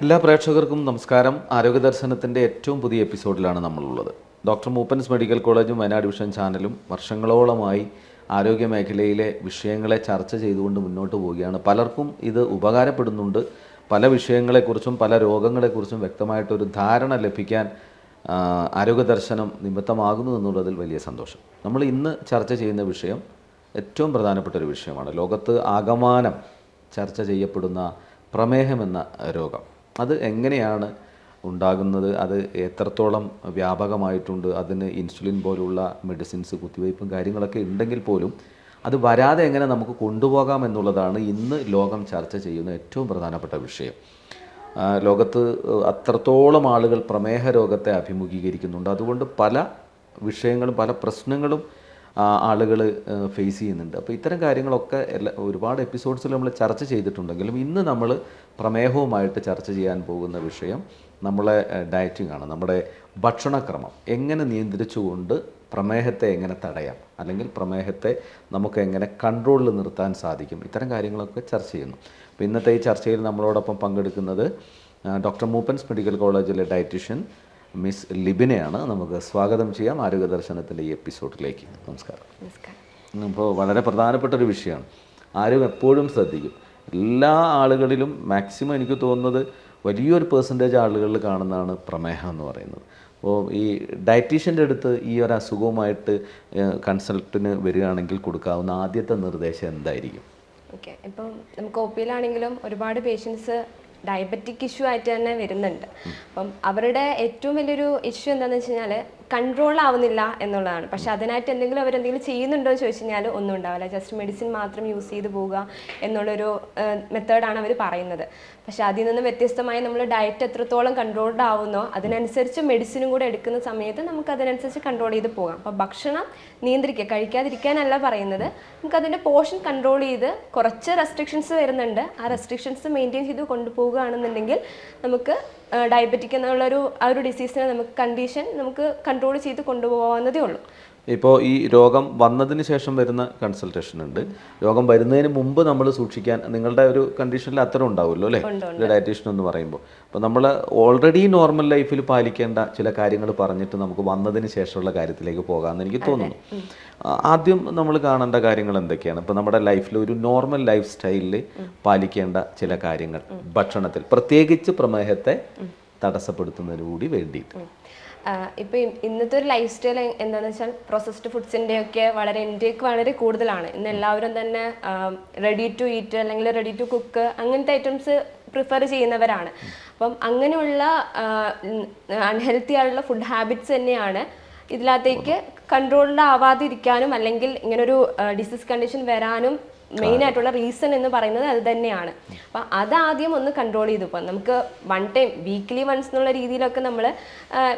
എല്ലാ പ്രേക്ഷകർക്കും നമസ്കാരം. ആരോഗ്യ ദർശനത്തിന്റെ ഏറ്റവും പുതിയ എപ്പിസോഡിലാണ് നമ്മളുള്ളത്. ഡോക്ടർ മൂപ്പൻസ് മെഡിക്കൽ കോളേജും വയനാട് വിഷൻ ചാനലും വർഷങ്ങളോളമായി ആരോഗ്യ മേഖലയിലെ വിഷയങ്ങളെ ചർച്ച ചെയ്തുകൊണ്ട് മുന്നോട്ട് പോവുകയാണ്. പലർക്കും ഇത് ഉപകാരപ്പെടുന്നുണ്ട്. പല വിഷയങ്ങളെക്കുറിച്ചും പല രോഗങ്ങളെക്കുറിച്ചും വ്യക്തമായിട്ടൊരു ധാരണ ലഭിക്കാൻ ആരോഗ്യ ദർശനം നിമിത്തമാകുന്നു എന്നുള്ളതിൽ വലിയ സന്തോഷം. നമ്മൾ ഇന്ന് ചർച്ച ചെയ്യുന്ന വിഷയം ഏറ്റവും പ്രധാനപ്പെട്ട ഒരു വിഷയമാണ്. ലോകത്ത് ആകമാനം ചർച്ച ചെയ്യപ്പെടുന്ന പ്രമേഹമെന്ന രോഗം. അത് എങ്ങനെയാണ് ഉണ്ടാകുന്നത്? അത് എത്രത്തോളം വ്യാപകമായിട്ടുണ്ട്? അതിന് ഇൻസുലിൻ പോലുള്ള മെഡിസിൻസ് കുത്തിവയ്പ്പും കാര്യങ്ങളൊക്കെ ഉണ്ടെങ്കിൽ പോലും അത് വരാതെ എങ്ങനെ നമുക്ക് കൊണ്ടുപോകാം എന്നുള്ളതാണ് ഇന്ന് ലോകം ചർച്ച ചെയ്യുന്ന ഏറ്റവും പ്രധാനപ്പെട്ട വിഷയം. ലോകത്ത് അത്രത്തോളം ആളുകൾ പ്രമേഹ രോഗത്തെ അഭിമുഖീകരിക്കുന്നുണ്ട്. അതുകൊണ്ട് പല വിഷയങ്ങളും പല പ്രശ്നങ്ങളും ആളുകൾ ഫേസ് ചെയ്യുന്നുണ്ട്. അപ്പോൾ ഇത്തരം കാര്യങ്ങളൊക്കെ എല്ലാ ഒരുപാട് എപ്പിസോഡ്സിൽ നമ്മൾ ചർച്ച ചെയ്തിട്ടുണ്ടെങ്കിലും ഇന്ന് നമ്മൾ പ്രമേഹവുമായിട്ട് ചർച്ച ചെയ്യാൻ പോകുന്ന വിഷയം നമ്മളെ ഡയറ്റിംഗ് ആണ്. നമ്മുടെ ഭക്ഷണക്രമം. എങ്ങനെ നിയന്ത്രിച്ചുകൊണ്ട് പ്രമേഹത്തെ എങ്ങനെ തടയാം? അല്ലെങ്കിൽ പ്രമേഹത്തെ നമുക്ക് എങ്ങനെ കൺട്രോളിൽ നിർത്താൻ സാധിക്കും? ഇത്തരം കാര്യങ്ങളൊക്കെ ചർച്ച ചെയ്യുന്നു. അപ്പോൾ ഇന്നത്തെ ഈ ചർച്ചയിൽ നമ്മളോടൊപ്പം പങ്കെടുക്കുന്നത് ഡോക്ടർ മൂപ്പൻസ് മെഡിക്കൽ കോളേജിലെ ഡയറ്റീഷ്യൻ മിസ് ലിബിനെയാണ് നമുക്ക് സ്വാഗതം ചെയ്യാം ആരോഗ്യ ദർശനത്തിന്റെ ഈ എപ്പിസോഡിലേക്ക്. നമസ്കാരം. നമസ്കാരം. ഇപ്പോൾ വളരെ പ്രധാനപ്പെട്ട ഒരു വിഷയമാണ്. ആരും എപ്പോഴും ശ്രദ്ധിക്കും. എല്ലാ ആളുകളിലും മാക്സിമം എനിക്ക് തോന്നുന്നത് വലിയൊരു പേഴ്സന്റേജ് ആളുകളിൽ കാണുന്നതാണ് പ്രമേഹം എന്ന് പറയുന്നത്. അപ്പോൾ ഈ ഡയറ്റീഷ്യന്റെ അടുത്ത് ഈ ഒരു അസുഖവുമായിട്ട് കൺസൾട്ടിന് വരികയാണെങ്കിൽ കൊടുക്കാവുന്ന ആദ്യത്തെ നിർദ്ദേശം എന്തായിരിക്കും? ഓക്കെ. ഇപ്പം നമുക്ക് ഒ പിയിലാണെങ്കിലും ഒരുപാട് പേഷ്യൻസ് ഡയബറ്റിക് ഇഷ്യൂ ആയിട്ട് തന്നെ വരുന്നുണ്ട്. അപ്പം അവരുടെ ഏറ്റവും വലിയൊരു ഇഷ്യൂ എന്താണെന്ന് വെച്ച് കഴിഞ്ഞാൽ കൺട്രോൾ ആവുന്നില്ല എന്നുള്ളതാണ്. പക്ഷേ അതിനായിട്ട് എന്തെങ്കിലും അവരെന്തെങ്കിലും ചെയ്യുന്നുണ്ടോ എന്ന് ചോദിച്ചു കഴിഞ്ഞാൽ ഒന്നും ഉണ്ടാവില്ല. ജസ്റ്റ് മെഡിസിൻ മാത്രം യൂസ് ചെയ്ത് പോവുക എന്നുള്ളൊരു മെത്തേഡാണ് അവർ പറയുന്നത്. പക്ഷേ അതിൽ നിന്ന് വ്യത്യസ്തമായി നമ്മൾ ഡയറ്റ് എത്രത്തോളം കൺട്രോൾഡ് ആവുന്നോ അതിനനുസരിച്ച് മെഡിസിനും കൂടെ എടുക്കുന്ന സമയത്ത് നമുക്ക് അതിനനുസരിച്ച് കൺട്രോൾ ചെയ്ത് പോകാം. അപ്പോൾ ഭക്ഷണം നിയന്ത്രിക്കുക കഴിക്കാതിരിക്കാനല്ല പറയുന്നത്. നമുക്ക് അതിന്റെ പോർഷൻ കൺട്രോൾ ചെയ്ത് കുറച്ച് റെസ്ട്രിക്ഷൻസ് വരുന്നുണ്ട്. ആ റെസ്ട്രിക്ഷൻസ് മെയിന്റെയിൻ ചെയ്ത് കൊണ്ടുപോവുകയാണെന്നുണ്ടെങ്കിൽ നമുക്ക് ഡയബറ്റിക് എന്നുള്ളൊരു ആ ഒരു ഡിസീസിനെ നമുക്ക് കണ്ടീഷൻ നമുക്ക് കൺട്രോൾ ചെയ്ത് കൊണ്ടുപോകാവുന്നതേ ഉള്ളൂ. ഇപ്പോൾ ഈ രോഗം വന്നതിന് ശേഷം വരുന്ന കൺസൾട്ടേഷൻ ഉണ്ട്. രോഗം വരുന്നതിന് മുമ്പ് നമ്മൾ സൂക്ഷിക്കാൻ നിങ്ങളുടെ ഒരു കണ്ടീഷനിൽ അത്തരം ഉണ്ടാവുമല്ലോ അല്ലേ? ഡയറ്റീഷ്യൻ എന്ന് പറയുമ്പോൾ. അപ്പോൾ നമ്മൾ ഓൾറെഡി നോർമൽ ലൈഫിൽ പാലിക്കേണ്ട ചില കാര്യങ്ങൾ പറഞ്ഞിട്ട് നമുക്ക് വന്നതിന് ശേഷമുള്ള കാര്യത്തിലേക്ക് പോകാമെന്ന് എനിക്ക് തോന്നുന്നു. ആദ്യം നമ്മൾ കാണേണ്ട കാര്യങ്ങൾ എന്തൊക്കെയാണ്? ഇപ്പോൾ നമ്മുടെ ലൈഫിൽ ഒരു നോർമൽ ലൈഫ് സ്റ്റൈലിൽ പാലിക്കേണ്ട ചില കാര്യങ്ങൾ. ഭക്ഷണത്തിൽ. പ്രത്യേകിച്ച് പ്രമേഹത്തെ തടസ്സപ്പെടുത്തുന്നതിന് കൂടി വേണ്ടിയിട്ട്. ഇപ്പോൾ ഇന്നത്തെ ഒരു ലൈഫ് സ്റ്റൈൽ എന്താണെന്ന് വെച്ചാൽ പ്രോസസ്ഡ് ഫുഡ്സിന്റെ ഒക്കെ വളരെ ഇൻടേക്ക് വളരെ കൂടുതലാണ്. ഇന്ന് എല്ലാവരും തന്നെ റെഡി ടു ഈറ്റ് അല്ലെങ്കിൽ റെഡി ടു കുക്ക് അങ്ങനത്തെ ഐറ്റംസ് പ്രിഫർ ചെയ്യുന്നവരാണ്. അപ്പം അങ്ങനെയുള്ള അൺഹെൽത്തി ആയിട്ടുള്ള ഫുഡ് ഹാബിറ്റ്സ് തന്നെയാണ് ഇതിനകത്തേക്ക് കൺട്രോൾഡ് ആവാതിരിക്കാനും അല്ലെങ്കിൽ ഇങ്ങനൊരു ഡിസീസ് കണ്ടീഷൻ വരാനും മെയിൻ ആയിട്ടുള്ള റീസൺ എന്ന് പറയുന്നത് അത് തന്നെയാണ്. അപ്പം അതാദ്യം ഒന്ന് കൺട്രോൾ ചെയ്തു. പോകാം നമുക്ക് വൺ ടൈം വീക്ക്ലി വൺസ് എന്നുള്ള രീതിയിലൊക്കെ നമ്മൾ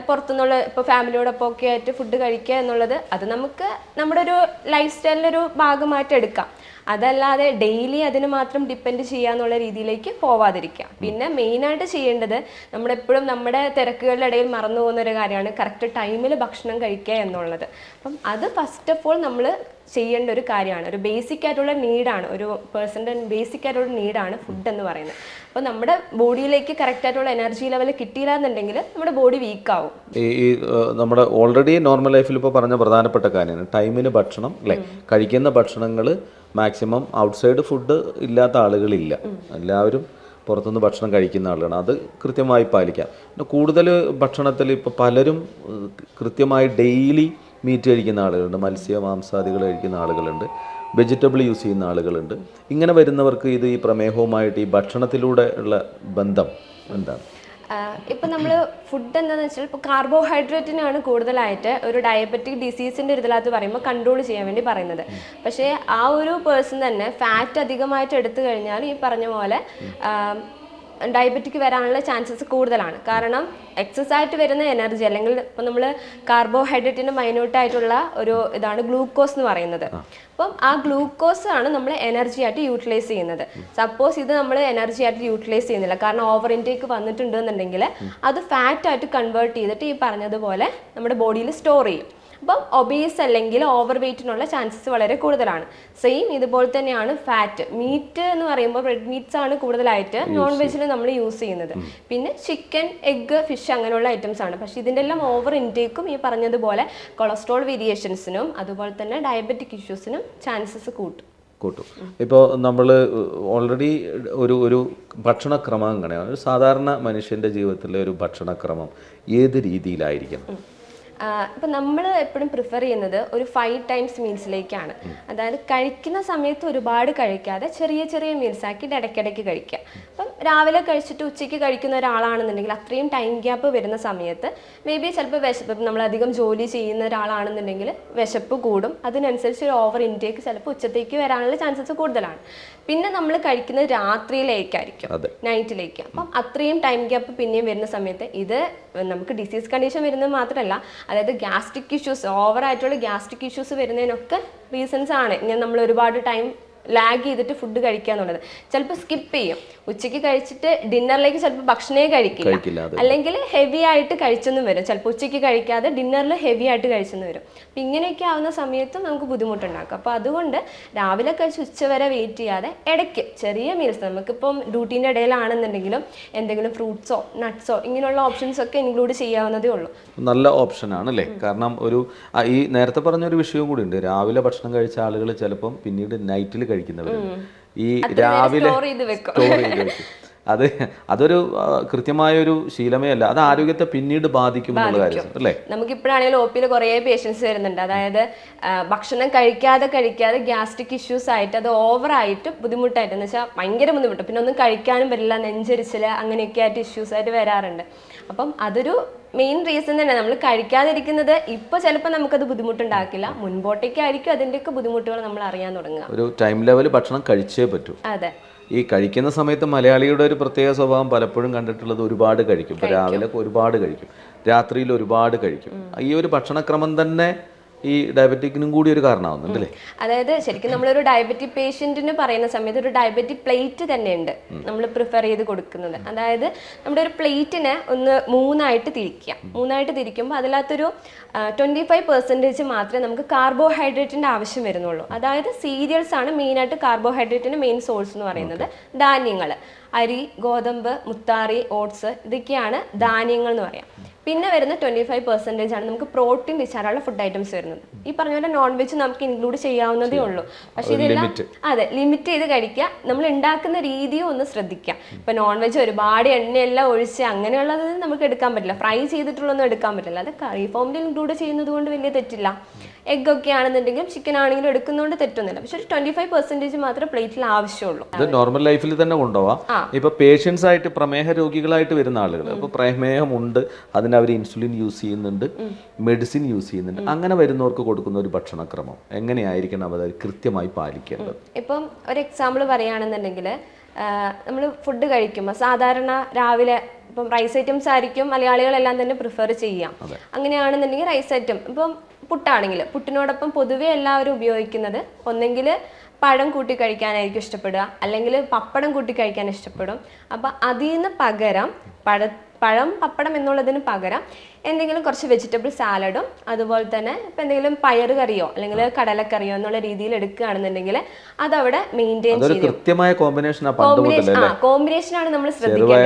പുറത്തുനിന്നുള്ള ഇപ്പോൾ ഫാമിലിയോടൊപ്പം ഒക്കെ ആയിട്ട് ഫുഡ് കഴിക്കുക എന്നുള്ളത് അത് നമുക്ക് നമ്മുടെ ഒരു ലൈഫ് സ്റ്റൈലിന്റെ ഒരു ഭാഗമായിട്ട് എടുക്കാം. അതല്ലാതെ ഡെയിലി അതിന് മാത്രം ഡിപ്പെൻഡ് ചെയ്യുക എന്നുള്ള രീതിയിലേക്ക് പോവാതിരിക്കുക പിന്നെ മെയിനായിട്ട് ചെയ്യേണ്ടത് നമ്മളെപ്പോഴും നമ്മുടെ തിരക്കുകളുടെ ഇടയിൽ മറന്നു പോകുന്ന ഒരു കാര്യമാണ് കറക്റ്റ് ടൈമിൽ ഭക്ഷണം കഴിക്കുക എന്നുള്ളത്. അപ്പം അത് ഫസ്റ്റ് ഓഫ് ഓൾ നമ്മൾ ചെയ്യേണ്ട ഒരു കാര്യമാണ്. ഒരു ബേസിക് ആയിട്ടുള്ള നീഡാണ് ഒരു പേഴ്സന്റെ ബേസിക് ആയിട്ടുള്ള നീഡാണ് ഫുഡ് എന്ന് പറയുന്നത്. അപ്പോൾ നമ്മുടെ ബോഡിയിലേക്ക് കറക്റ്റ് ആയിട്ടുള്ള എനർജി ലെവൽ കിട്ടിയില്ല എന്നുണ്ടെങ്കിൽ നമ്മുടെ ബോഡി വീക്ക് ആവും. ഈ ഈ നമ്മുടെ ഓൾറെഡി നോർമൽ ലൈഫിൽ ഇപ്പോൾ പറഞ്ഞ പ്രധാനപ്പെട്ട കാര്യമാണ്. ടൈമിന് ഭക്ഷണം അല്ലേ കഴിക്കുന്ന ഭക്ഷണങ്ങൾ മാക്സിമം ഔട്ട്സൈഡ് ഫുഡ് ഇല്ലാത്ത ആളുകളില്ല. എല്ലാവരും പുറത്തുനിന്ന് ഭക്ഷണം കഴിക്കുന്ന ആളുകളാണ്. അത് കൃത്യമായി പാലിക്കാം. പിന്നെ കൂടുതൽ ഭക്ഷണത്തിൽ ഇപ്പോൾ പലരും കൃത്യമായി ഡെയിലി മീറ്റ് കഴിക്കുന്ന ആളുകളുണ്ട്. മത്സ്യ മാംസാദികൾ കഴിക്കുന്ന ആളുകളുണ്ട്. വെജിറ്റബിൾ യൂസ് ചെയ്യുന്ന ആളുകളുണ്ട്. ഇങ്ങനെ വരുന്നവർക്ക് ഇത് ഈ പ്രമേഹവുമായിട്ട് ഈ ഭക്ഷണത്തിലൂടെ ഉള്ള ബന്ധം എന്താണ്? ഇപ്പം നമ്മൾ ഫുഡ് എന്താണെന്ന് വെച്ചാൽ ഇപ്പോൾ കാർബോഹൈഡ്രേറ്റിനാണ് കൂടുതലായിട്ട് ഒരു ഡയബറ്റിക് ഡിസീസിന്റെ ഒരു ഇതിനകത്ത് പറയുമ്പോൾ കൺട്രോൾ ചെയ്യാൻ വേണ്ടി പറയുന്നത്. പക്ഷേ ആ ഒരു പേഴ്സൺ തന്നെ ഫാറ്റ് അധികമായിട്ട് എടുത്തു കഴിഞ്ഞാൽ ഈ പറഞ്ഞ പോലെ ഡയബറ്റിക് വരാനുള്ള ചാൻസസ് കൂടുതലാണ്. കാരണം എക്സസ് ആയിട്ട് വരുന്ന എനർജി അല്ലെങ്കിൽ ഇപ്പം നമ്മൾ കാർബോഹൈഡ്രേറ്റിന്റെ മൈന്യൂട്ടായിട്ടുള്ള ഒരു ഇതാണ് ഗ്ലൂക്കോസ് എന്ന് പറയുന്നത്. അപ്പം ആ ഗ്ലൂക്കോസ് ആണ് നമ്മൾ എനർജി ആയിട്ട് യൂട്ടിലൈസ് ചെയ്യുന്നത്. സപ്പോസ് ഇത് നമ്മൾ എനർജി ആയിട്ട് യൂട്ടിലൈസ് ചെയ്യുന്നില്ല. കാരണം ഓവർ ഇൻടേക്ക് വന്നിട്ടുണ്ടെന്നുണ്ടെങ്കിൽ അത് ഫാറ്റ് ആയിട്ട് കൺവേർട്ട് ചെയ്തിട്ട് ഈ പറഞ്ഞതുപോലെ നമ്മുടെ ബോഡിയിൽ സ്റ്റോർ ചെയ്യും. അപ്പം ഒബീസ് അല്ലെങ്കിൽ ഓവർ വെയ്റ്റിനുള്ള ചാൻസസ് വളരെ കൂടുതലാണ്. സെയിം ഇതുപോലെ തന്നെയാണ് ഫാറ്റ് മീറ്റ് എന്ന് പറയുമ്പോൾ റെഡ് മീറ്റ്സ് ആണ് കൂടുതലായിട്ട് നോൺ വെജിൽ നമ്മൾ യൂസ് ചെയ്യുന്നത്. പിന്നെ ചിക്കൻ എഗ്ഗ് ഫിഷ് അങ്ങനെയുള്ള ഐറ്റംസ് ആണ്. പക്ഷെ ഇതിന്റെ എല്ലാം ഓവർ ഇൻടേക്കും ഈ പറഞ്ഞതുപോലെ കൊളസ്ട്രോൾ വേരിയേഷൻസിനും അതുപോലെ തന്നെ ഡയബറ്റിക് ഇഷ്യൂസിനും ചാൻസസ് കൂട്ടും. കൂട്ടും. ഇപ്പോൾ നമ്മൾ ഓൾറെഡി ഒരു ഒരു ഭക്ഷണക്രമം അങ്ങനെയാണ്. ഒരു സാധാരണ മനുഷ്യന്റെ ജീവിതത്തിലെ ഒരു ഭക്ഷണക്രമം ഏത് രീതിയിലായിരിക്കണം? ഇപ്പം നമ്മൾ എപ്പോഴും പ്രിഫർ ചെയ്യുന്നത് ഒരു ഫൈവ് ടൈംസ് മീൽസിലേക്കാണ് അതായത് കഴിക്കുന്ന സമയത്ത് ഒരുപാട് കഴിക്കാതെ ചെറിയ ചെറിയ മീൽസ് ആക്കിയിട്ട് ഇടയ്ക്കിടയ്ക്ക് കഴിക്കുക. അപ്പം രാവിലെ കഴിച്ചിട്ട് ഉച്ചയ്ക്ക് കഴിക്കുന്ന ഒരാളാണെന്നുണ്ടെങ്കിൽ അത്രയും ടൈം ഗ്യാപ്പ് വരുന്ന സമയത്ത് മേ ബി ചിലപ്പോൾ വിശപ്പ് അധികം ജോലി ചെയ്യുന്ന ഒരാളാണെന്നുണ്ടെങ്കിൽ വിശപ്പ് കൂടും. അതിനനുസരിച്ച് ഒരു ഓവർ ഇൻടേക്ക് ചിലപ്പോൾ ഉച്ചത്തേക്ക് വരാനുള്ള ചാൻസസ് കൂടുതലാണ്. പിന്നെ നമ്മൾ കഴിക്കുന്നത് രാത്രിയിലേക്കായിരിക്കും. നൈറ്റിലേക്ക് അപ്പം അത്രയും ടൈം ഗ്യാപ്പ് പിന്നെയും വരുന്ന സമയത്ത് ഇത് നമുക്ക് ഡിസീസ് കണ്ടീഷൻ വരുന്നത് മാത്രമല്ല അതായത് ഗ്യാസ്ട്രിക് ഇഷ്യൂസ് ഓവറായിട്ടുള്ള ഗ്യാസ്ട്രിക് ഇഷ്യൂസ് വരുന്നതിനൊക്കെ റീസൺസ് ആണ്. ഇങ്ങനെ നമ്മൾ ഒരുപാട് ടൈം ലാഗ് ചെയ്തിട്ട് ഫുഡ് കഴിക്കുക എന്നുള്ളത് ചിലപ്പോൾ സ്കിപ്പ് ചെയ്യും. ഉച്ചയ്ക്ക് കഴിച്ചിട്ട് ഡിന്നറിലേക്ക് ചിലപ്പോൾ ഭക്ഷണമേ കഴിക്കില്ല, അല്ലെങ്കിൽ ഹെവി ആയിട്ട് കഴിച്ചെന്നും വരും. ചിലപ്പോൾ ഉച്ചയ്ക്ക് കഴിക്കാതെ ഡിന്നറിൽ ഹെവി ആയിട്ട് കഴിച്ചെന്ന് വരും. അപ്പം ഇങ്ങനെയൊക്കെ ആവുന്ന സമയത്തും നമുക്ക് ബുദ്ധിമുട്ടുണ്ടാക്കും. അപ്പോൾ അതുകൊണ്ട് രാവിലെ കഴിച്ച് ഉച്ചവരെ വെയിറ്റ് ചെയ്യാതെ ഇടയ്ക്ക് ചെറിയ മീൽസ് നമുക്കിപ്പം ഡ്യൂട്ടീന്റെ ഇടയിലാണെന്നുണ്ടെങ്കിലും എന്തെങ്കിലും ഫ്രൂട്ട്സോ നട്ട്സോ ഇങ്ങനെയുള്ള ഓപ്ഷൻസ് ഒക്കെ ഇൻക്ലൂഡ് ചെയ്യാവുന്നതേ ഉള്ളൂ. നല്ല ഓപ്ഷനാണ് അല്ലേ? കാരണം ഒരു ഈ നേരത്തെ പറഞ്ഞൊരു വിഷയം കൂടി ഉണ്ട്. രാവിലെ ഭക്ഷണം കഴിച്ച ആളുകൾ ചിലപ്പം പിന്നീട് നൈറ്റിൽ കഴിക്കുന്നവരുണ്ട്. ഈ രാവിലെ. സ്റ്റോർ ചെയ്ത് വെക്കും. അത് അതൊരു കൃത്യമായ ഒരു ശീലമേ അല്ല. അത് ആരോഗ്യത്തെ പിന്നീട് ബാധിക്കും എന്നുള്ള കാര്യം അല്ലേ? നമുക്കിപ്പോഴാണെങ്കിലും ഒ പിയിൽ കുറേ പേഷ്യൻസ് വരുന്നുണ്ട്. അതായത് ഭക്ഷണം കഴിക്കാതെ കഴിക്കാതെ ഗ്യാസ്ട്രിക് ഇഷ്യൂസ് ആയിട്ട് അത് ഓവറായിട്ട് ബുദ്ധിമുട്ടായിട്ട് എന്ന് വെച്ചാൽ ഭയങ്കര ബുദ്ധിമുട്ട്. പിന്നെ ഒന്നും കഴിക്കാനും പറ്റില്ല നെഞ്ചരിച്ചിൽ അങ്ങനെയൊക്കെ ആയിട്ട് ഇഷ്യൂസ് ആയിട്ട് വരാറുണ്ട്. അപ്പം അതൊരു മെയിൻ റീസൺ തന്നെ. നമ്മൾ കഴിക്കാതിരിക്കുന്നത് ഇപ്പോൾ ചിലപ്പോൾ നമുക്കത് ബുദ്ധിമുട്ടുണ്ടാക്കില്ല. മുൻപോട്ടേക്കായിരിക്കും അതിന്റെയൊക്കെ ബുദ്ധിമുട്ടുകൾ നമ്മൾ അറിയാൻ തുടങ്ങുക. ഒരു ടൈം ലെവൽ ഭക്ഷണം കഴിച്ചേ പറ്റൂ. അതെ. ഈ കഴിക്കുന്ന സമയത്ത് മലയാളിയുടെ ഒരു പ്രത്യേക സ്വഭാവം പലപ്പോഴും കണ്ടിട്ടുള്ളത് ഒരുപാട് കഴിക്കും. രാവിലെ ഒരുപാട് കഴിക്കും. രാത്രിയിൽ ഒരുപാട് കഴിക്കും. ഈ ഒരു ഭക്ഷണക്രമം തന്നെ ഈ ഡയബറ്റിക്കിനും കൂടി ഒരു കാരണമാവുന്നുണ്ട് അല്ലേ? അതായത് ശരിക്കും നമ്മളൊരു ഡയബറ്റിക് പേഷ്യന്റിന് പറയുന്ന സമയത്ത് ഒരു ഡയബറ്റിക് പ്ലേറ്റ് തന്നെയുണ്ട് നമ്മൾ പ്രിഫർ ചെയ്ത് കൊടുക്കുന്നത്. അതായത് നമ്മുടെ ഒരു പ്ലേറ്റിനെ ഒന്ന് മൂന്നായിട്ട് തിരിക്കുക മൂന്നായിട്ട് തിരിക്കുമ്പോൾ അതിനകത്തൊരു ട്വന്റി ഫൈവ് പെർസെന്റേജ് മാത്രമേ നമുക്ക് കാർബോഹൈഡ്രേറ്റിന്റെ ആവശ്യം വരുന്നുള്ളൂ. അതായത് സീരിയൽസ് ആണ് മെയിനായിട്ട് കാർബോഹൈഡ്രേറ്റിന്റെ മെയിൻ സോഴ്സ് എന്ന് പറയുന്നത്. ധാന്യങ്ങൾ അരി ഗോതമ്പ് മുത്താറി ഓട്സ് ഇതൊക്കെയാണ് ധാന്യങ്ങൾ എന്ന് പറയാം. പിന്നെ വരുന്ന ട്വന്റി ഫൈവ് പെർസെന്റേജ് ആണ് നമുക്ക് പ്രോട്ടീൻ റിച്ചാറുള്ള ഫുഡ് ഐറ്റംസ് വരുന്നത്. ഈ പറഞ്ഞ പോലെ നോൺ വെജ് നമുക്ക് ഇൻക്ലൂഡ് ചെയ്യാവുന്നതേ ഉള്ളൂ. പക്ഷേ ഇതെല്ലാം അതെ ലിമിറ്റ് ചെയ്ത് കഴിക്കുക. നമ്മൾ ഉണ്ടാക്കുന്ന രീതിയും ഒന്ന് ശ്രദ്ധിക്കുക. ഇപ്പൊ നോൺ വെജ് ഒരുപാട് എണ്ണയെല്ലാം ഒഴിച്ച് അങ്ങനെയുള്ളത് നമുക്ക് എടുക്കാൻ പറ്റില്ല. ഫ്രൈ ചെയ്തിട്ടുള്ളൊന്നും എടുക്കാൻ പറ്റില്ല. അത് കറി ഫോമിൽ ഇൻക്ലൂഡ് ചെയ്യുന്നത് കൊണ്ട് വലിയ തെറ്റില്ല. എഗ് ഒക്കെ ആണെന്നുണ്ടെങ്കിലും ചിക്കൻ ആണെങ്കിലും എടുക്കുന്നതുകൊണ്ട് തെറ്റൊന്നുമില്ല. പക്ഷെ ഒരു ട്വന്റി ഫൈവ് പെർസെന്റേജ് മാത്രമേ പ്ലേറ്റിൽ ആവശ്യമുള്ളൂ. ഇത് നോർമൽ ലൈഫിൽ തന്നെ കൊണ്ടുപോവാം. ഇപ്പൊ പേഷ്യൻസ് ആയിട്ട് പ്രമേഹ രോഗികളായിട്ട് വരുന്ന ആളുകൾ അപ്പൊ പ്രമേഹമുണ്ട് അതിന് അവർ ഇൻസുലിൻ യൂസ് ചെയ്യുന്നുണ്ട് മെഡിസിൻ യൂസ് ചെയ്യുന്നുണ്ട്. അങ്ങനെ വരുന്നവർക്ക് കൊടുക്കുന്ന ഒരു ഭക്ഷണക്രമം. എങ്ങനെയായിരിക്കണം അവർ കൃത്യമായി പാലിക്കേണ്ടത്? ഇപ്പം ഒരു എക്സാമ്പിൾ പറയുകയാണെന്നുണ്ടെങ്കിൽ നമ്മൾ ഫുഡ് കഴിക്കുമ്പോൾ സാധാരണ രാവിലെ ഇപ്പം റൈസ് ഐറ്റംസ് ആയിരിക്കും മലയാളികളെല്ലാം തന്നെ പ്രിഫർ ചെയ്യാം. അങ്ങനെയാണെന്നുണ്ടെങ്കിൽ റൈസ് ഐറ്റം ഇപ്പം പുട്ടാണെങ്കിൽ പുട്ടിനോടൊപ്പം പൊതുവെ എല്ലാവരും ഉപയോഗിക്കുന്നത് ഒന്നെങ്കിൽ പഴം കൂട്ടി കഴിക്കാനായിരിക്കും ഇഷ്ടപ്പെടുക. അല്ലെങ്കിൽ പപ്പടം കൂട്ടി കഴിക്കാൻ ഇഷ്ടപ്പെടും. അപ്പം അതിൽ നിന്ന് പകരം പഴ പഴം പപ്പടം എന്നുള്ളതിന് പകരം എന്തെങ്കിലും കുറച്ച് വെജിറ്റബിൾ സാലഡും അതുപോലെ തന്നെ ഇപ്പം എന്തെങ്കിലും പയർ കറിയോ അല്ലെങ്കിൽ കടലക്കറിയോ എന്നുള്ള രീതിയിൽ എടുക്കുകയാണെന്നുണ്ടെങ്കിൽ അതവിടെ മെയിന്റെയിൻ ചെയ്യും കൃത്യമായ കോമ്പിനേഷൻ ആ കോമ്പിനേഷൻ ആണ് നമ്മൾ ശ്രദ്ധിക്കുന്നത്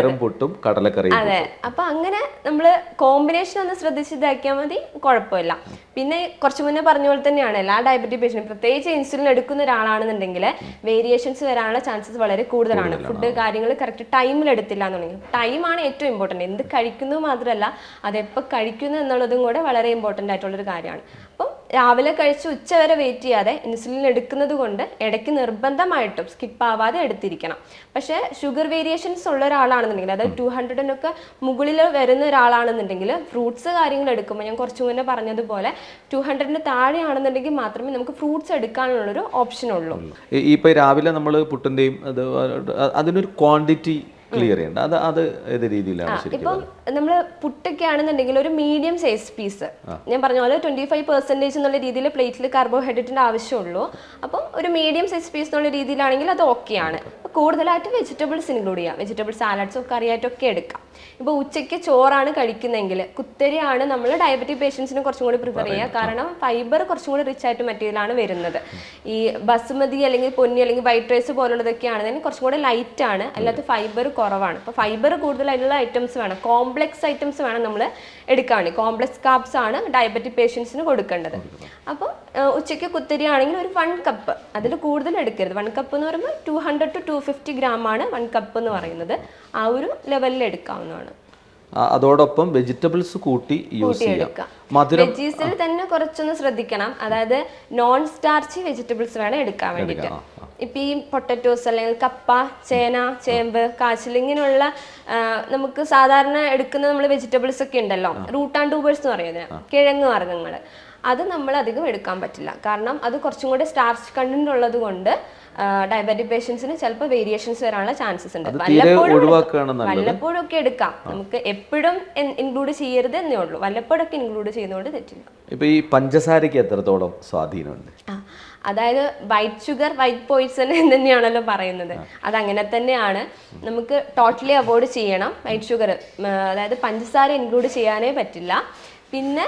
അതെ. അപ്പൊ അങ്ങനെ നമ്മൾ കോമ്പിനേഷൻ ഒന്ന് ശ്രദ്ധിച്ച് ഇതാക്കിയാൽ മതി. കുഴപ്പമില്ല. പിന്നെ കുറച്ച് മുന്നേ പറഞ്ഞ പോലെ തന്നെയാണ് എല്ലാ ഡയബറ്റിക് പേഷ്യന്റും പ്രത്യേകിച്ച് ഇൻസുലിൻ എടുക്കുന്ന ഒരാളാണെന്നുണ്ടെങ്കിൽ വേരിയേഷൻസ് വരാനുള്ള ചാൻസസ് വളരെ കൂടുതലാണ്. ഫുഡ് കാര്യങ്ങൾ കറക്റ്റ് ടൈമിൽ എടുത്തില്ല എന്നുണ്ടെങ്കിൽ. ടൈമാണ് ഏറ്റവും ഇമ്പോർട്ടന്റ് എന്ത് കഴിക്കുന്നത് മാത്രമല്ല അതെപ്പോൾ കഴിക്കുന്നു എന്നുള്ളതും കൂടെ വളരെ ഇമ്പോർട്ടന്റ് ആയിട്ടുള്ളൊരു കാര്യമാണ്. അപ്പം രാവിലെ കഴിച്ച് ഉച്ച വരെ വെയിറ്റ് ചെയ്യാതെ ഇൻസുലിൻ എടുക്കുന്നത് കൊണ്ട് ഇടയ്ക്ക് നിർബന്ധമായിട്ടും സ്കിപ്പ് ആവാതെ എടുത്തിരിക്കണം. പക്ഷേ ഷുഗർ വേരിയേഷൻസ് ഉള്ള ഒരാളാണെന്നുണ്ടെങ്കിൽ അതായത് ടു ഹൺഡ്രഡിനൊക്കെ മുകളിൽ വരുന്ന ഒരാളാണെന്നുണ്ടെങ്കിൽ ഫ്രൂട്ട്സ് കാര്യങ്ങൾ എടുക്കുമ്പോൾ ഞാൻ കുറച്ചു മുന്നേ പറഞ്ഞതുപോലെ ടു ഹൺഡ്രഡിന് താഴെയാണെന്നുണ്ടെങ്കിൽ മാത്രമേ നമുക്ക് ഫ്രൂട്ട്സ് എടുക്കാനുള്ളൊരു ഓപ്ഷൻ ഉള്ളൂ. ഈ രാവിലെ നമ്മൾ പുട്ടിന്റെയും അത് അതിനൊരു ക്വാണ്ടിറ്റി ക്ലിയർ ചെയ്യേണ്ട. അത് അത് ഏത് രീതിയിലാണ് ഇപ്പം നമ്മൾ പുട്ടൊക്കെ ആണെന്നുണ്ടെങ്കിൽ ഒരു മീഡിയം സൈസ് പീസ് ഞാൻ പറഞ്ഞ പോലെ ട്വന്റി ഫൈവ് പെർസെന്റേജ് എന്നുള്ള രീതിയിൽ പ്ലേറ്റിൽ കാർബോഹൈഡ്രേറ്റിന്റെ ആവശ്യമുള്ളൂ. അപ്പം ഒരു മീഡിയം സൈസ് പീസ് എന്നുള്ള രീതിയിലാണെങ്കിൽ അത് ഓക്കെയാണ് ആണ്. കൂടുതലായിട്ട് വെജിറ്റബിൾസ് ഇൻക്ലൂഡ് ചെയ്യാം. വെജിറ്റബിൾ സാലഡ്സും കറിയായിട്ടൊക്കെ എടുക്കാം. ഇപ്പോൾ ഉച്ചയ്ക്ക് ചോറാണ് കഴിക്കുന്നതെങ്കിൽ കുത്തരിയാണ് നമ്മൾ ഡയബറ്റിക് പേഷ്യൻസിന് കുറച്ചും കൂടി പ്രിഫർ ചെയ്യുക. കാരണം ഫൈബർ കുറച്ചും കൂടി റിച്ച് ആയിട്ട് മെറ്റീരിയലാണ് വരുന്നത്. ഈ ബസുമതി അല്ലെങ്കിൽ പൊന്നി അല്ലെങ്കിൽ വൈറ്റ് റൈസ് പോലുള്ളതൊക്കെ ആണെന്നുണ്ടെങ്കിൽ കുറച്ചും കൂടി ലൈറ്റ് ആണ്. അല്ലാത്ത ഫൈബർ കുറവാണ്. അപ്പോൾ ഫൈബർ കൂടുതലായിട്ടുള്ള ഐറ്റംസ് വേണം. കോംപ്ലക്സ് ഐറ്റംസ് വേണം നമ്മൾ എടുക്കാൻ കോംപ്ലക്സ് കാപ്സ് ആണ് ഡയബറ്റിക് പേഷ്യൻസിന് കൊടുക്കേണ്ടത്. അപ്പോൾ ഉച്ചയ്ക്ക് കുത്തരി ആണെങ്കിൽ ഒരു വൺ കപ്പ് അതിൽ കൂടുതൽ എടുക്കരുത്. വൺ കപ്പ് എന്ന് പറയുമ്പോൾ two hundred to two fifty gram ആണ് വൺ കപ്പ് എന്ന് പറയുന്നത്. ആ ഒരു ലെവലിൽ എടുക്കാവുന്നതാണ്. അതോടൊപ്പം വെജിറ്റബിൾസ് കൂട്ടി യൂസ് ചെയ്യാം. മധുരം വെജീസിൽ തന്നെ കുറച്ചൊന്ന് ശ്രദ്ധിക്കണം. അതായത് നോൺ സ്റ്റാർച്ചി വെജിറ്റബിൾസ് വേണം എടുക്കാൻ വേണ്ടിയിട്ട്. ഇപ്പം ഈ പൊട്ടറ്റോസ് അല്ലെങ്കിൽ കപ്പ ചേന ചേമ്പ് കാച്ചിൽ ഇങ്ങനെയുള്ള നമുക്ക് സാധാരണ എടുക്കുന്ന നമ്മൾ വെജിറ്റബിൾസ് ഒക്കെ ഉണ്ടല്ലോ. റൂട്ട് ആൻഡ് ട്യൂബേഴ്സ് എന്ന് പറയുന്നത്. കിഴങ്ങ് വർഗങ്ങൾ അത് നമ്മൾ അധികം എടുക്കാൻ പറ്റില്ല. കാരണം അത് കുറച്ചും കൂടെ സ്റ്റാർച്ച് കണ്ടന്റ് ഉള്ളത് കൊണ്ട് ഡയബറ്റിക് പേഷ്യൻസിന് ചിലപ്പോൾ വേരിയേഷൻസ് വരാനുള്ള ചാൻസസ് ഉണ്ട്. വല്ലപ്പോഴും വല്ലപ്പോഴും ഒക്കെ എടുക്കാം. നമുക്ക് എപ്പോഴും ഇൻക്ലൂഡ് ചെയ്യരുത് എന്നേ ഉള്ളൂ. വല്ലപ്പോഴൊക്കെ ഇൻക്ലൂഡ് ചെയ്യുന്നതുകൊണ്ട് തെറ്റില്ല. ഇപ്പൊ ഈ പഞ്ചസാരയ്ക്ക് എത്രത്തോളം സ്വാധീനമുണ്ട്? അതായത് വൈറ്റ് ഷുഗർ വൈറ്റ് പോയിസൺ എന്ന് തന്നെയാണല്ലോ പറയുന്നത്. അതങ്ങനെ തന്നെയാണ്. നമുക്ക് ടോട്ടലി അവോയ്ഡ് ചെയ്യണം വൈറ്റ് ഷുഗർ അതായത് പഞ്ചസാര ഇൻക്ലൂഡ് ചെയ്യാനേ പറ്റില്ല. പിന്നെ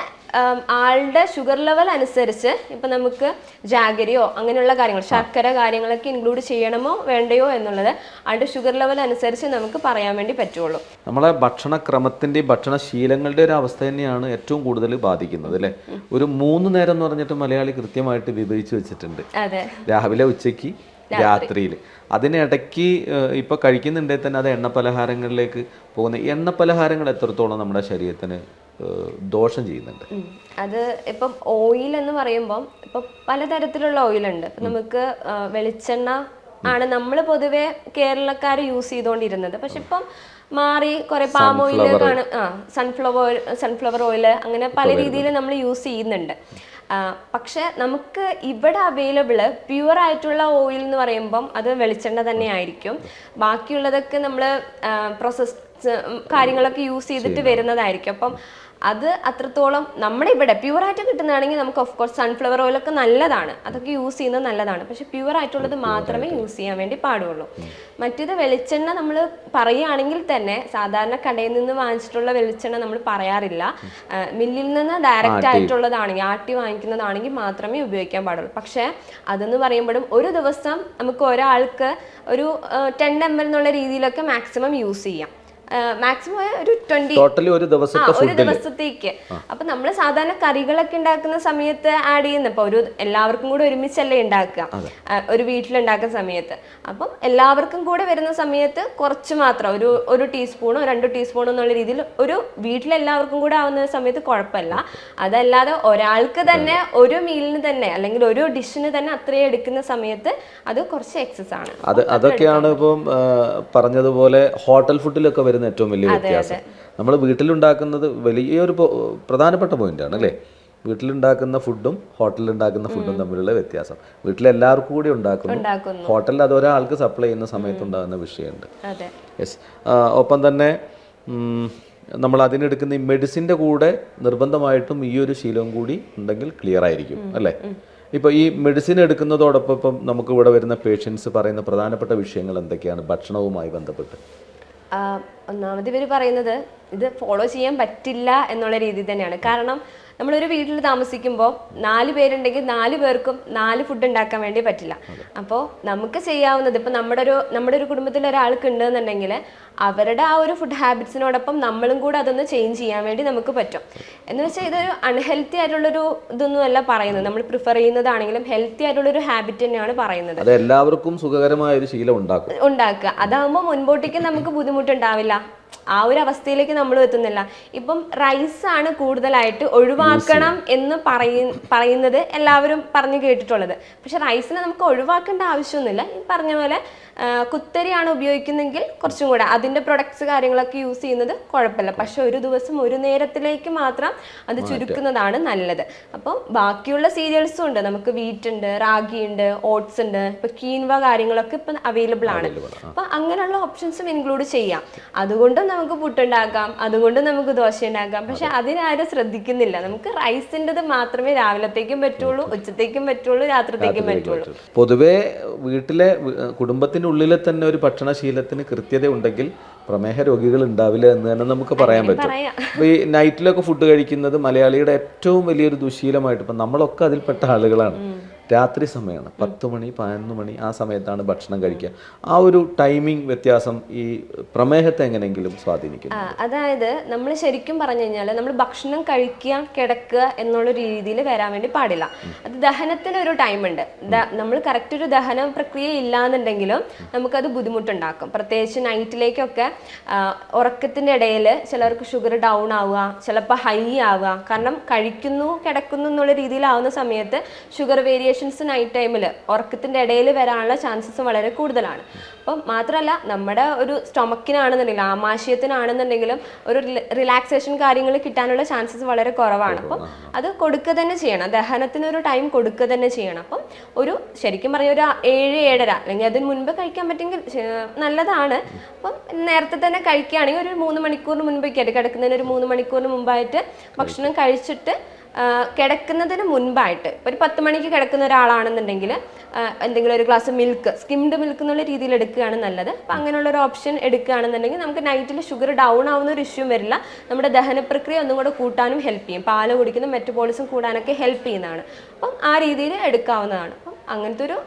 ആളുടെ ഷുഗർ ലെവൽ അനുസരിച്ച് ഇപ്പം നമുക്ക് ജാഗരിയോ അങ്ങനെയുള്ള കാര്യങ്ങൾ ശർക്കര കാര്യങ്ങളൊക്കെ ഇൻക്ലൂഡ് ചെയ്യണമോ വേണ്ടയോ എന്നുള്ളത് ആളുടെ ഷുഗർ ലെവൽ അനുസരിച്ച് നമുക്ക് പറയാൻ വേണ്ടി പറ്റുള്ളൂ. നമ്മളെ ഭക്ഷണക്രമത്തിന്റെയും ഭക്ഷണശീലങ്ങളുടെ ഒരു അവസ്ഥ തന്നെയാണ് ഏറ്റവും കൂടുതൽ ബാധിക്കുന്നത് അല്ലേ? ഒരു മൂന്ന് നേരം എന്ന് പറഞ്ഞിട്ട് മലയാളി കൃത്യമായിട്ട് വിഭജിച്ച് വെച്ചിട്ടുണ്ട്. അതെ. രാവിലെ ഉച്ചയ്ക്ക് രാത്രിയിൽ. അതിനിടയ്ക്ക് ഏഹ്, ഇപ്പൊ കഴിക്കുന്നുണ്ടെങ്കിൽ തന്നെ അത് എണ്ണ പലഹാരങ്ങളിലേക്ക് പോകുന്ന എണ്ണ പലഹാരങ്ങൾ എത്രത്തോളം നമ്മുടെ ശരീരത്തിന് ദോഷം ചെയ്യുന്നുണ്ട്. അത് ഇപ്പം ഓയിൽ എന്ന് പറയുമ്പം ഇപ്പം പലതരത്തിലുള്ള ഓയിലുണ്ട് ഉണ്ട്. നമുക്ക് വെളിച്ചെണ്ണ ആണ് നമ്മൾ പൊതുവെ കേരളക്കാർ യൂസ് ചെയ്തുകൊണ്ടിരുന്നത് പക്ഷെ ഇപ്പം മാറി കുറെ പാം ഓയിൽ ആ സൺഫ്ലവർ സൺഫ്ലവർ ഓയിൽ അങ്ങനെ പല രീതിയിൽ നമ്മൾ യൂസ് ചെയ്യുന്നുണ്ട്. പക്ഷെ നമുക്ക് ഇവിടെ അവൈലബിൾ പ്യുവർ ആയിട്ടുള്ള ഓയിൽ എന്ന് പറയുമ്പം അത് വെളിച്ചെണ്ണ തന്നെ ആയിരിക്കും. ബാക്കിയുള്ളതൊക്കെ നമ്മൾ പ്രോസസ് കാര്യങ്ങളൊക്കെ യൂസ് ചെയ്തിട്ട് വരുന്നതായിരിക്കും. അപ്പം അത് അത്രത്തോളം നമ്മുടെ ഇവിടെ പ്യുവർ ആയിട്ട് കിട്ടുന്നതാണെങ്കിൽ നമുക്ക് ഓഫ് കോഴ്സ് സൺഫ്ലവർ ഓയിലൊക്കെ നല്ലതാണ്. അതൊക്കെ യൂസ് ചെയ്യുന്നത് നല്ലതാണ്. പക്ഷെ പ്യുവർ ആയിട്ടുള്ളത് മാത്രമേ യൂസ് ചെയ്യാൻ വേണ്ടി പാടുള്ളൂ. മറ്റേത് വെളിച്ചെണ്ണ നമ്മൾ പറയുകയാണെങ്കിൽ തന്നെ സാധാരണ കടയിൽ നിന്ന് വാങ്ങിച്ചിട്ടുള്ള വെളിച്ചെണ്ണ നമ്മൾ പറയാറില്ല. മില്ലിൽ നിന്ന് ഡയറക്റ്റ് ആയിട്ടുള്ളതാണെങ്കിൽ ആട്ടി വാങ്ങിക്കുന്നതാണെങ്കിൽ മാത്രമേ ഉപയോഗിക്കാൻ പാടുള്ളൂ. പക്ഷേ അതെന്ന് പറയുമ്പോഴും ഒരു ദിവസം നമുക്ക് ഒരാൾക്ക് ഒരു ടെൻ എം എൽ എന്നുള്ള രീതിയിലൊക്കെ മാക്സിമം യൂസ് ചെയ്യാം. മാക്സിമം ഒരു ട്വന്റി ഒരു ദിവസത്തേക്ക്. അപ്പൊ നമ്മൾ സാധാരണ കറികളൊക്കെ ഉണ്ടാക്കുന്ന സമയത്ത് ആഡ് ചെയ്യുന്ന ഇപ്പൊ ഒരു എല്ലാവർക്കും കൂടെ ഒരുമിച്ചല്ലേ ഉണ്ടാക്കുക. ഒരു വീട്ടിലുണ്ടാക്കുന്ന സമയത്ത്. അപ്പം എല്ലാവർക്കും കൂടെ വരുന്ന സമയത്ത് കുറച്ച് മാത്രം ഒരു ഒരു ടീസ്പൂണോ രണ്ട് ടീസ്പൂണോ എന്നുള്ള രീതിയിൽ ഒരു വീട്ടിലെല്ലാവർക്കും കൂടെ ആവുന്ന സമയത്ത് കുഴപ്പമില്ല. അതല്ലാതെ ഒരാൾക്ക് തന്നെ ഒരു മീലിന് തന്നെ അല്ലെങ്കിൽ ഒരു ഡിഷിന് തന്നെ അത്രയും എടുക്കുന്ന സമയത്ത് അത് കുറച്ച് എക്സസ് ആണ്. അതൊക്കെയാണ് ഇപ്പം പറഞ്ഞതുപോലെ ഹോട്ടൽ ഫുഡിലൊക്കെ വരുന്ന ഏറ്റവും വലിയ വ്യത്യാസം. നമ്മൾ വീട്ടിലുണ്ടാക്കുന്നത് വലിയൊരു പ്രധാനപ്പെട്ട പോയിന്റാണ് അല്ലേ? വീട്ടിലുണ്ടാക്കുന്ന ഫുഡും ഹോട്ടലിലുണ്ടാക്കുന്ന ഫുഡും തമ്മിലുള്ള വ്യത്യാസം. വീട്ടിലെല്ലാവർക്കും കൂടി ഉണ്ടാക്കുന്നു. ഹോട്ടലിൽ അത് ഒരാൾക്ക് സപ്ലൈ ചെയ്യുന്ന സമയത്ത് ഉണ്ടാകുന്ന വിഷയമുണ്ട്. യെസ് ഒപ്പം തന്നെ നമ്മൾ അതിനെടുക്കുന്ന ഈ മെഡിസിന്റെ കൂടെ നിർബന്ധമായിട്ടും ഈ ഒരു ശീലവും കൂടി ഉണ്ടെങ്കിൽ ക്ലിയർ ആയിരിക്കും അല്ലേ? ഇപ്പോൾ ഈ മെഡിസിൻ എടുക്കുന്നതോടൊപ്പം ഇപ്പം നമുക്ക് ഇവിടെ വരുന്ന പേഷ്യൻസ് പറയുന്ന പ്രധാനപ്പെട്ട വിഷയങ്ങൾ എന്തൊക്കെയാണ്? ഭക്ഷണവുമായി ബന്ധപ്പെട്ട്. ഒന്നാമത് ഇവർ പറയുന്നത് ഇത് ഫോളോ ചെയ്യാൻ പറ്റില്ല എന്നുള്ള രീതി തന്നെയാണ്. കാരണം നമ്മളൊരു വീട്ടിൽ താമസിക്കുമ്പോൾ നാല് പേരുണ്ടെങ്കിൽ നാല് പേർക്കും നാല് ഫുഡ് ഉണ്ടാക്കാൻ വേണ്ടി പറ്റില്ല. അപ്പോൾ നമുക്ക് ചെയ്യാവുന്നത് ഇപ്പം നമ്മുടെ ഒരു നമ്മുടെ ഒരു കുടുംബത്തിൽ ഒരാൾക്ക് ഉണ്ടെന്നുണ്ടെങ്കിൽ അവരുടെ ആ ഒരു ഫുഡ് ഹാബിറ്റ്സിനോടൊപ്പം നമ്മളും കൂടെ അതൊന്ന് ചേഞ്ച് ചെയ്യാൻ വേണ്ടി നമുക്ക് പറ്റും. എന്ന് വെച്ചാൽ ഇതൊരു അൺഹെൽത്തി ആയിട്ടുള്ളൊരു ഇതൊന്നും അല്ല പറയുന്നത്. നമ്മൾ പ്രിഫർ ചെയ്യുന്നതാണെങ്കിലും ഹെൽത്തി ആയിട്ടുള്ളൊരു ഹാബിറ്റ് തന്നെയാണ് പറയുന്നത്. അത് എല്ലാവർക്കും സുഖകരമായ ഒരു ശീലം ഉണ്ടാക്കും. ഉണ്ടാക്കുക. അതാകുമ്പോൾ മുൻപോട്ടേക്ക് നമുക്ക് ബുദ്ധിമുട്ടുണ്ടാവില്ല. ആ ഒരു അവസ്ഥയിലേക്ക് നമ്മൾ എത്തുന്നില്ല. ഇപ്പം റൈസ് ആണ് കൂടുതലായിട്ട് ഒഴിവാക്കണം എന്ന് പറയ പറയുന്നത് എല്ലാവരും പറഞ്ഞു കേട്ടിട്ടുള്ളത്. പക്ഷെ റൈസിനെ നമുക്ക് ഒഴിവാക്കേണ്ട ആവശ്യമൊന്നുമില്ല. ഈ പറഞ്ഞ പോലെ കുത്തരിയാണ് ഉപയോഗിക്കുന്നതെങ്കിൽ കുറച്ചും കൂടെ അതിന്റെ പ്രൊഡക്ട്സ് കാര്യങ്ങളൊക്കെ യൂസ് ചെയ്യുന്നത് കുഴപ്പമില്ല. പക്ഷെ ഒരു ദിവസം ഒരു നേരത്തിലേക്ക് മാത്രം അത് ചുരുക്കുന്നതാണ് നല്ലത്. അപ്പോൾ ബാക്കിയുള്ള സീരിയൽസും ഉണ്ട്. നമുക്ക് വീറ്റ് ഉണ്ട് റാഗി ഉണ്ട് ഓട്സ് ഉണ്ട്. ഇപ്പൊ കീൻവ കാര്യങ്ങളൊക്കെ ഇപ്പം അവൈലബിൾ ആണ്. അപ്പൊ അങ്ങനെയുള്ള ഓപ്ഷൻസും ഇൻക്ലൂഡ് ചെയ്യാം. അതുകൊണ്ട് നമുക്ക് പുട്ടുണ്ടാക്കാം അതുകൊണ്ടും നമുക്ക് ദോശ ഉണ്ടാക്കാം. പക്ഷെ അതിനാരും ശ്രദ്ധിക്കുന്നില്ല. നമുക്ക് റൈസിന്റെത് മാത്രമേ രാവിലത്തേക്കും പറ്റുള്ളൂ ഉച്ചത്തേക്കും പറ്റുള്ളൂ രാത്രിത്തേക്കും പറ്റുള്ളൂ. പൊതുവേ വീട്ടിലെ കുടുംബത്തിന്റെ ഉള്ളിലെ തന്നെ ഒരു ഭക്ഷണശീലത്തിന് കൃത്യത ഉണ്ടെങ്കിൽ പ്രമേഹ രോഗികൾ ഉണ്ടാവില്ല എന്ന് തന്നെ നമുക്ക് പറയാൻ പറ്റും. അപ്പോൾ ഈ നൈറ്റിലൊക്കെ ഫുഡ് കഴിക്കുന്നത് മലയാളിയുടെ ഏറ്റവും വലിയൊരു ദുശീലമായിട്ട് ഇപ്പം നമ്മളൊക്കെ അതിൽപ്പെട്ട ആളുകളാണ്. രാത്രി സമയമാണ്. പത്ത് മണി പതിനൊന്ന് മണി ആ സമയത്താണ് ഭക്ഷണം കഴിക്കുക. ആ ഒരു ടൈമിംഗ് വ്യത്യാസം ഈ പ്രമേഹത്തെ എങ്ങനെയെങ്കിലും സ്വാധീനിക്കും അതായത് നമ്മൾ ശരിക്കും പറഞ്ഞു കഴിഞ്ഞാൽ നമ്മൾ ഭക്ഷണം കഴിക്കുക കിടക്കുക എന്നുള്ള രീതിയിൽ വരാൻ വേണ്ടി പാടില്ല. അത് ദഹനത്തിന് ഒരു ടൈം ഉണ്ട്. നമ്മൾ കറക്റ്റ് ഒരു ദഹന പ്രക്രിയ ഇല്ലാന്നുണ്ടെങ്കിലും നമുക്കത് ബുദ്ധിമുട്ടുണ്ടാക്കും. പ്രത്യേകിച്ച് നൈറ്റിലേക്കൊക്കെ ഉറക്കത്തിന്റെ ഇടയിൽ ചിലർക്ക് ഷുഗർ ഡൗൺ ആവുക ചിലപ്പോൾ ഹൈ ആവുക. കാരണം കഴിക്കുന്നു കിടക്കുന്നു എന്നുള്ള രീതിയിലാവുന്ന സമയത്ത് ഷുഗർ വേരിയേഷൻസ് നൈറ്റ് ടൈമിൽ ഉറക്കത്തിന്റെ ഇടയിൽ വരാനുള്ള ചാൻസസ് വളരെ കൂടുതലാണ്. അപ്പം മാത്രമല്ല നമ്മുടെ ഒരു സ്റ്റൊമക്കിനാണെന്നുണ്ടെങ്കിലും ആമാശയത്തിനാണെന്നുണ്ടെങ്കിലും ഒരു റിലാക്സേഷൻ കാര്യങ്ങൾ കിട്ടാനുള്ള ചാൻസസ് വളരെ കുറവാണ്. അപ്പം അത് കൊടുക്കുക തന്നെ ചെയ്യണം. ദഹനത്തിന് ഒരു ടൈം കൊടുക്കുക തന്നെ ചെയ്യണം. അപ്പം ഒരു ശരിക്കും പറഞ്ഞ ഒരു ഏഴ് ഏഴര അല്ലെങ്കിൽ അതിന് മുൻപ് കഴിക്കാൻ പറ്റുമെങ്കിൽ നല്ലതാണ്. അപ്പം നേരത്തെ തന്നെ കഴിക്കുകയാണെങ്കിൽ ഒരു മൂന്ന് മണിക്കൂറിന് മുൻപൊക്കെയായിട്ട് കിടക്കുന്നതിന് ഒരു മൂന്ന് മണിക്കൂറിന് മുമ്പായിട്ട് ഭക്ഷണം കഴിച്ചിട്ട് കിടക്കുന്നതിന് മുൻപായിട്ട് ഒരു പത്ത് മണിക്ക് കിടക്കുന്ന ഒരാളാണെന്നുണ്ടെങ്കിൽ എന്തെങ്കിലും ഒരു ഗ്ലാസ് മിൽക്ക് സ്കിംഡ് മിൽക്ക് എന്നുള്ള രീതിയിൽ എടുക്കുകയാണ് നല്ലത്. അപ്പം അങ്ങനെയുള്ള ഒരു ഓപ്ഷൻ എടുക്കുകയാണെന്നുണ്ടെങ്കിൽ നമുക്ക് നൈറ്റിൽ ഷുഗർ ഡൗൺ ആവുന്ന ഒരു ഇഷ്യൂ വരില്ല. നമ്മുടെ ദഹന പ്രക്രിയ ഒന്നും കൂടെ കൂട്ടാനും ഹെൽപ്പ് ചെയ്യും. പാൽ കുടിക്കുന്ന മെറ്റബോളിസം കൂടാനൊക്കെ ഹെൽപ്പ് ചെയ്യുന്നതാണ്. അപ്പം ആ രീതിയിൽ എടുക്കാവുന്നതാണ്. അപ്പം അങ്ങനത്തെ ഒരു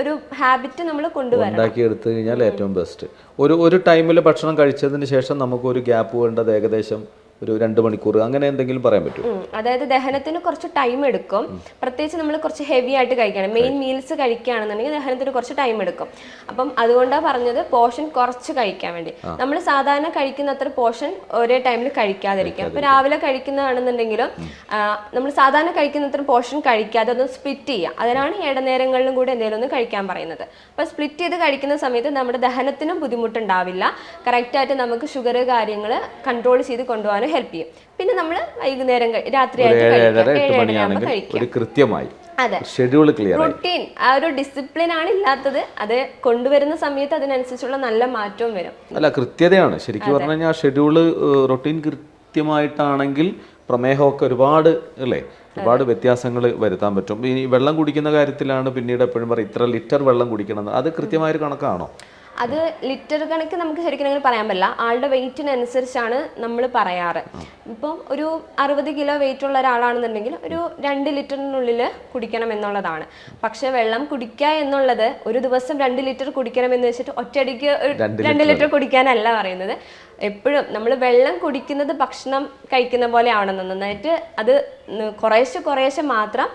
ഒരു ഹാബിറ്റ് നമ്മൾ കൊണ്ടുവരണം. ഉണ്ടാക്കി എടുത്തു കഴിഞ്ഞാൽ ഏറ്റവും ബെസ്റ്റ് ഒരു ഒരു ടൈമിൽ ഭക്ഷണം കഴിച്ചതിന് ശേഷം നമുക്ക് ഒരു ഗ്യാപ്പ് വേണ്ടത് ഏകദേശം ഒരു രണ്ട് മണിക്കൂർ അങ്ങനെ എന്തെങ്കിലും പറയാൻ പറ്റും അതായത് ദഹനത്തിന് കുറച്ച് ടൈം എടുക്കും. പ്രത്യേകിച്ച് നമ്മൾ കുറച്ച് ഹെവി ആയിട്ട് കഴിക്കണം. മെയിൻ മീൽസ് കഴിക്കുകയാണെന്നുണ്ടെങ്കിൽ ദഹനത്തിന് കുറച്ച് ടൈം എടുക്കും. അപ്പം അതുകൊണ്ടാണ് പറഞ്ഞത് പോഷൻ കുറച്ച് കഴിക്കാൻ വേണ്ടി. നമ്മൾ സാധാരണ കഴിക്കുന്ന അത്ര പോർഷൻ ഒരേ ടൈമിൽ കഴിക്കാതിരിക്കുക. അപ്പോൾ രാവിലെ കഴിക്കുന്നതാണെന്നുണ്ടെങ്കിലും നമ്മൾ സാധാരണ കഴിക്കുന്ന അത്ര പോർഷൻ കഴിക്കാതെ ഒന്ന് സ്പ്ലിറ്റ് ചെയ്യുക. അതിനാണ് ഇടനേരങ്ങളിലും കൂടി എന്തെങ്കിലും ഒന്ന് കഴിക്കാൻ പറയുന്നത്. അപ്പൊ സ്പ്ലിറ്റ് ചെയ്ത് കഴിക്കുന്ന സമയത്ത് നമ്മുടെ ദഹനത്തിനും ബുദ്ധിമുട്ടുണ്ടാവില്ല. കറക്റ്റായിട്ട് നമുക്ക് ഷുഗർ കാര്യങ്ങൾ കൺട്രോൾ ചെയ്ത് കൊണ്ടുപോകാനും ഹെൽപ്പ് ചെയ്യും. പിന്നെ നമ്മൾ വൈകുന്നേരം രാത്രി ഒരു കൃത്യമായി ഷെഡ്യൂൾ ക്ലിയർ റൊട്ടീൻ ആ ഒരു ഡിസിപ്ലിൻ ആണ് ഇല്ലാത്തത്. അത് കൊണ്ടുവരുന്ന സമയത്ത് അതിനനുസരിച്ചുള്ള നല്ല മാറ്റവും വരും. അല്ല കൃത്യതയാണ്. ശരിക്കും പറഞ്ഞു കഴിഞ്ഞാൽ ഷെഡ്യൂൾ റൊട്ടീൻ കൃത്യമായിട്ടാണെങ്കിൽ പ്രമേഹമൊക്കെ ഒരുപാട് അല്ലേ? ഒരുപാട് വ്യത്യാസങ്ങൾ വരുത്താൻ പറ്റും. ഈ വെള്ളം കുടിക്കുന്ന കാര്യത്തിലാണ് പിന്നീട് എപ്പോഴും പറയും ഇത്ര ലിറ്റർ വെള്ളം കുടിക്കണം അത് കൃത്യമായൊരു കണക്കാണോ? അത് ലിറ്റർ കണക്ക് നമുക്ക് ശരിക്കും അങ്ങനെ പറയാൻ പറ്റില്ല. ആളുടെ വെയിറ്റിനനുസരിച്ചാണ് നമ്മൾ പറയാറ്. ഇപ്പം ഒരു അറുപത് കിലോ വെയിറ്റ് ഉള്ള ഒരാളാണെന്നുണ്ടെങ്കിൽ ഒരു രണ്ട് ലിറ്ററിനുള്ളിൽ കുടിക്കണം എന്നുള്ളതാണ്. പക്ഷെ വെള്ളം കുടിക്കുക എന്നുള്ളത് ഒരു ദിവസം രണ്ട് ലിറ്റർ കുടിക്കണം എന്ന് വെച്ചിട്ട് ഒറ്റയടിക്ക് ഒരു രണ്ട് രണ്ട് ലിറ്റർ കുടിക്കാനല്ല പറയുന്നത്. എപ്പോഴും നമ്മൾ വെള്ളം കുടിക്കുന്നത് ഭക്ഷണം കഴിക്കുന്ന പോലെ ആവണം നന്നായിട്ട് അത് കുറേശ്ശെ കുറേശ്ശെ മാത്രം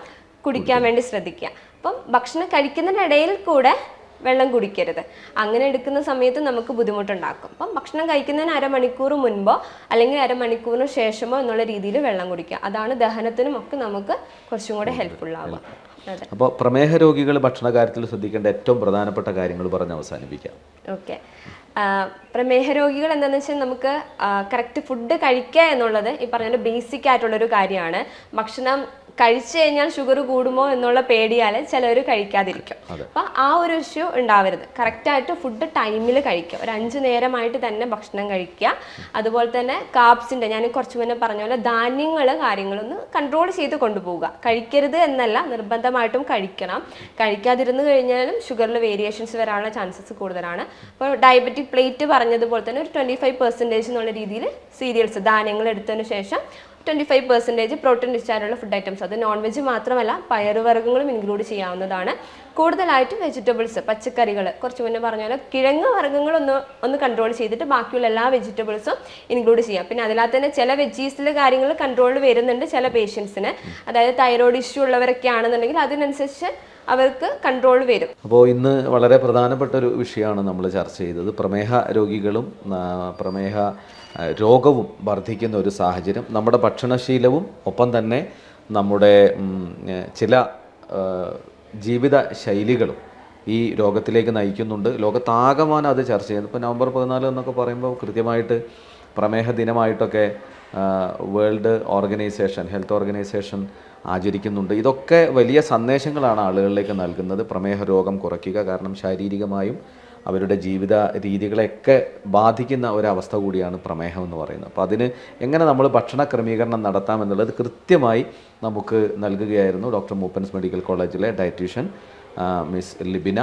കുടിക്കാൻ വേണ്ടി ശ്രദ്ധിക്കുക. അപ്പം ഭക്ഷണം കഴിക്കുന്നതിനിടയിൽ കൂടെ വെള്ളം കുടിക്കരുത്. അങ്ങനെ എടുക്കുന്ന സമയത്ത് നമുക്ക് ബുദ്ധിമുട്ടുണ്ടാക്കും. അപ്പം ഭക്ഷണം കഴിക്കുന്നതിന് അരമണിക്കൂർ മുൻപോ അല്ലെങ്കിൽ അരമണിക്കൂറിന് ശേഷമോ എന്നുള്ള രീതിയിൽ വെള്ളം കുടിക്കുക. അതാണ് ദഹനത്തിനും ഒക്കെ നമുക്ക് കുറച്ചും കൂടെ ഹെൽപ്ഫുൾ ആവുക. അപ്പോൾ പ്രമേഹ രോഗികൾ ഭക്ഷണ കാര്യത്തിൽ ശ്രദ്ധിക്കേണ്ട ഏറ്റവും പ്രധാനപ്പെട്ട കാര്യങ്ങൾ പറഞ്ഞ് അവസാനിപ്പിക്കാം. ഓക്കെ. പ്രമേഹ രോഗികൾ എന്താണെന്ന് വെച്ചാൽ നമുക്ക് കറക്റ്റ് ഫുഡ് കഴിക്കുക എന്നുള്ളത് ഈ പറഞ്ഞ ബേസിക് ആയിട്ടുള്ളൊരു കാര്യമാണ്. ഭക്ഷണം കഴിച്ചു കഴിഞ്ഞാൽ ഷുഗർ കൂടുമോ എന്നുള്ള പേടിയാൽ ചിലർ കഴിക്കാതിരിക്കും. അപ്പൊ ആ ഒരു ഇഷ്യൂ ഉണ്ടാവരുത്. കറക്റ്റായിട്ട് ഫുഡ് ടൈമിൽ കഴിക്കുക. ഒരു അഞ്ച് നേരമായിട്ട് തന്നെ ഭക്ഷണം കഴിക്കുക. അതുപോലെ തന്നെ കാപ്സിന്റെ ഞാൻ കുറച്ച് മുന്നേ പറഞ്ഞ പോലെ ധാന്യങ്ങൾ കാര്യങ്ങളൊന്ന് കൺട്രോൾ ചെയ്ത് കൊണ്ടുപോവുക. കഴിക്കരുത് എന്നല്ല നിർബന്ധമായിട്ടും കഴിക്കണം. കഴിക്കാതിരുന്നു കഴിഞ്ഞാലും ഷുഗറിൽ വേരിയേഷൻസ് വരാനുള്ള ചാൻസസ് കൂടുതലാണ്. അപ്പോൾ ഡയബറ്റിക് പ്ലേറ്റ് പറഞ്ഞതുപോലെ തന്നെ ഒരു ട്വന്റി ഫൈവ് പെർസെന്റേജ് എന്നുള്ള രീതിയിൽ സീരിയൽസ് ധാന്യങ്ങൾ എടുത്തതിന് ശേഷം twenty five percentage protein rich ആയിട്ടുള്ള ഫുഡ് ഐറ്റംസ് അത് നോൺ വെജ് മാത്രമല്ല പയറുവർഗങ്ങളും ഇൻക്ലൂഡ് ചെയ്യാവുന്നതാണ്. കൂടുതലായിട്ടും വെജിറ്റബിൾസ് പച്ചക്കറികൾ കുറച്ച് മുന്നേ പറഞ്ഞ പോലെ കിഴങ്ങ് വർഗങ്ങളൊന്ന് ഒന്ന് കൺട്രോൾ ചെയ്തിട്ട് ബാക്കിയുള്ള എല്ലാ വെജിറ്റബിൾസും ഇൻക്ലൂഡ് ചെയ്യാം. പിന്നെ അതിനകത്ത് തന്നെ ചില വെജീസിലെ കാര്യങ്ങൾ കൺട്രോളിൽ വരുന്നുണ്ട് ചില പേഷ്യൻസിന് അതായത് തൈറോയ്ഡ് ഇഷ്യൂ ഉള്ളവരൊക്കെ ആണെന്നുണ്ടെങ്കിൽ അതിനനുസരിച്ച് അവർക്ക് കൺട്രോൾ വരും. അപ്പോൾ ഇന്ന് വളരെ പ്രധാനപ്പെട്ട ഒരു വിഷയമാണ് നമ്മൾ ചർച്ച ചെയ്തത്. പ്രമേഹ രോഗികളും പ്രമേഹ രോഗവും വർദ്ധിക്കുന്ന ഒരു സാഹചര്യം. നമ്മുടെ ഭക്ഷണശീലവും ഒപ്പം തന്നെ നമ്മുടെ ചില ജീവിത ശൈലികളും ഈ രോഗത്തിലേക്ക് നയിക്കുന്നുണ്ട്. ലോകത്താകമാനം അത് ചർച്ച ചെയ്യുന്നു. ഇപ്പോൾ നവംബർ പതിനാല് എന്നൊക്കെ പറയുമ്പോൾ കൃത്യമായിട്ട് പ്രമേഹ ദിനമായിട്ടൊക്കെ വേൾഡ് ഓർഗനൈസേഷൻ ഹെൽത്ത് ഓർഗനൈസേഷൻ ആചരിക്കുന്നുണ്ട്. ഇതൊക്കെ വലിയ സന്ദേശങ്ങളാണ് ആളുകളിലേക്ക് നൽകുന്നത്. പ്രമേഹ രോഗം കുറയ്ക്കുക കാരണം ശാരീരികമായും അവരുടെ ജീവിത രീതികളെയൊക്കെ ബാധിക്കുന്ന ഒരവസ്ഥ കൂടിയാണ് പ്രമേഹം എന്ന് പറയുന്നത്. അപ്പോൾ അതിന് എങ്ങനെ നമ്മൾ ഭക്ഷണ ക്രമീകരണം നടത്താം എന്നുള്ളത് കൃത്യമായി നമുക്ക് നൽകുകയായിരുന്നു ഡോക്ടർ മൂപ്പൻസ് മെഡിക്കൽ കോളേജിലെ ഡയറ്റീഷ്യൻ മിസ് ലിബിന.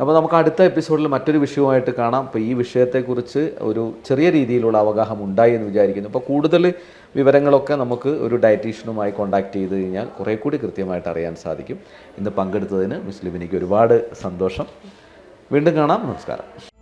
അപ്പോൾ നമുക്ക് അടുത്ത എപ്പിസോഡിൽ മറ്റൊരു വിഷയവുമായിട്ട് കാണാം. അപ്പോൾ ഈ വിഷയത്തെക്കുറിച്ച് ഒരു ചെറിയ രീതിയിലുള്ള അവഗാഹം ഉണ്ടായി എന്ന് വിചാരിക്കുന്നു. അപ്പോൾ കൂടുതൽ വിവരങ്ങളൊക്കെ നമുക്ക് ഒരു ഡയറ്റീഷ്യനുമായി കോൺടാക്ട് ചെയ്ത് കഴിഞ്ഞാൽ കുറേ കൂടി കൃത്യമായിട്ട് അറിയാൻ സാധിക്കും. ഇന്ന് പങ്കെടുത്തതിന് മുസ്ലിമിനിക്ക് ഒരുപാട് സന്തോഷം. വീണ്ടും കാണാം. നമസ്കാരം.